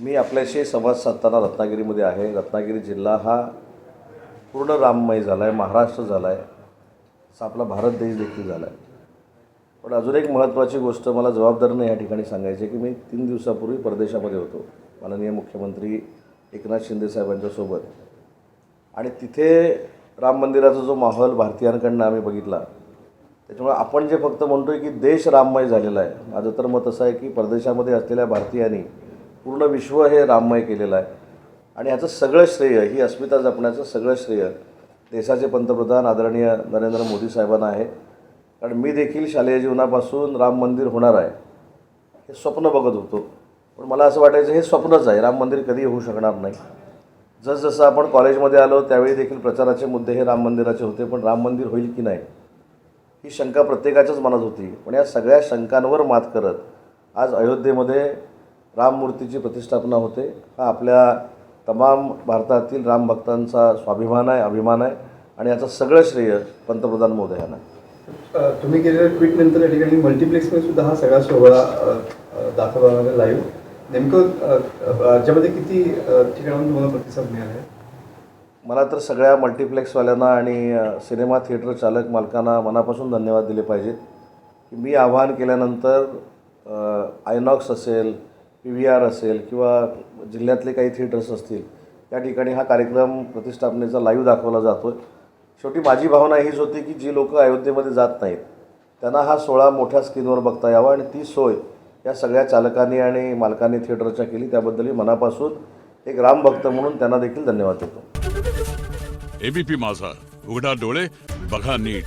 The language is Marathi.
मी आपल्याशी संवाद साधताना रत्नागिरीमध्ये आहे. रत्नागिरी जिल्हा हा पूर्ण राममय झाला आहे महाराष्ट्र झाला आहे असा आपला भारत देश देखील झाला आहे पण अजून एक महत्त्वाची गोष्ट मला जबाबदारीने या ठिकाणी सांगायची आहे की मी तीन दिवसापूर्वी परदेशामध्ये होतो. माननीय मुख्यमंत्री एकनाथ शिंदे साहेबांच्यासोबत आणि तिथे राम मंदिराचा जो माहोल भारतीयांकडनं आम्ही बघितला त्याच्यामुळे आपण जे फक्त म्हणतोय की देश राममय झालेला आहे. माझं तर मत असं आहे की परदेशामध्ये असलेल्या भारतीयांनी पूर्ण विश्व हे राममय केलेलं आहे. आणि ह्याचं सगळं श्रेय ही अस्मिता जपण्याचं सगळं श्रेय देशाचे पंतप्रधान आदरणीय नरेंद्र मोदी साहेबांना आहे. कारण मी देखील शालेय जीवनापासून राम मंदिर होणार आहे. हे स्वप्न बघत होतो. पण मला असं वाटायचं हे स्वप्नच आहे. राम मंदिर कधी होऊ शकणार नाही. जसजसं आपण कॉलेजमध्ये आलो त्यावेळी देखील प्रचाराचे मुद्दे हे राम मंदिराचे होते पण राम मंदिर होईल की नाही ही शंका प्रत्येकाच्याच मनात होती. पण या सगळ्या शंकांवर मात करत आज अयोध्येमध्ये राममूर्तीची प्रतिष्ठापना होते. हा आपल्या तमाम भारतातील रामभक्तांचा स्वाभिमान आहे अभिमान आहे आणि याचं सगळं श्रेय पंतप्रधान मोदयांना तुम्ही केलेल्या ट्विटनंतर या ठिकाणी मल्टिप्लेक्समध्ये सुद्धा हा सगळा सोहळा दाखवला लाईव्ह नेमकं राज्यामध्ये किती अ, ठिकाणाहून तुम्हाला प्रतिसाद मिळाला आहे? मला तर सगळ्या मल्टिप्लेक्सवाल्यांना आणि सिनेमा थिएटर चालक मालकांना मनापासून धन्यवाद दिले पाहिजेत. की मी आवाहन केल्यानंतर आयनॉक्स असेल पी व्ही आर असेल किंवा जिल्ह्यातले काही थिएटर्स असतील त्या ठिकाणी हा कार्यक्रम प्रतिष्ठापनेचा लाईव्ह दाखवला जातो आहे शेवटी माझी भावना हीच होती की जी लोकं अयोध्येमध्ये जात नाहीत त्यांना हा सोहळा मोठ्या स्क्रीनवर बघता यावा आणि ती सोय या सगळ्या चालकांनी आणि मालकांनी थिएटरच्या केली त्याबद्दलही मनापासून एक रामभक्त म्हणून त्यांना देखील धन्यवाद देतो. एबीपी माझा उघडा डोळे बघा नीट.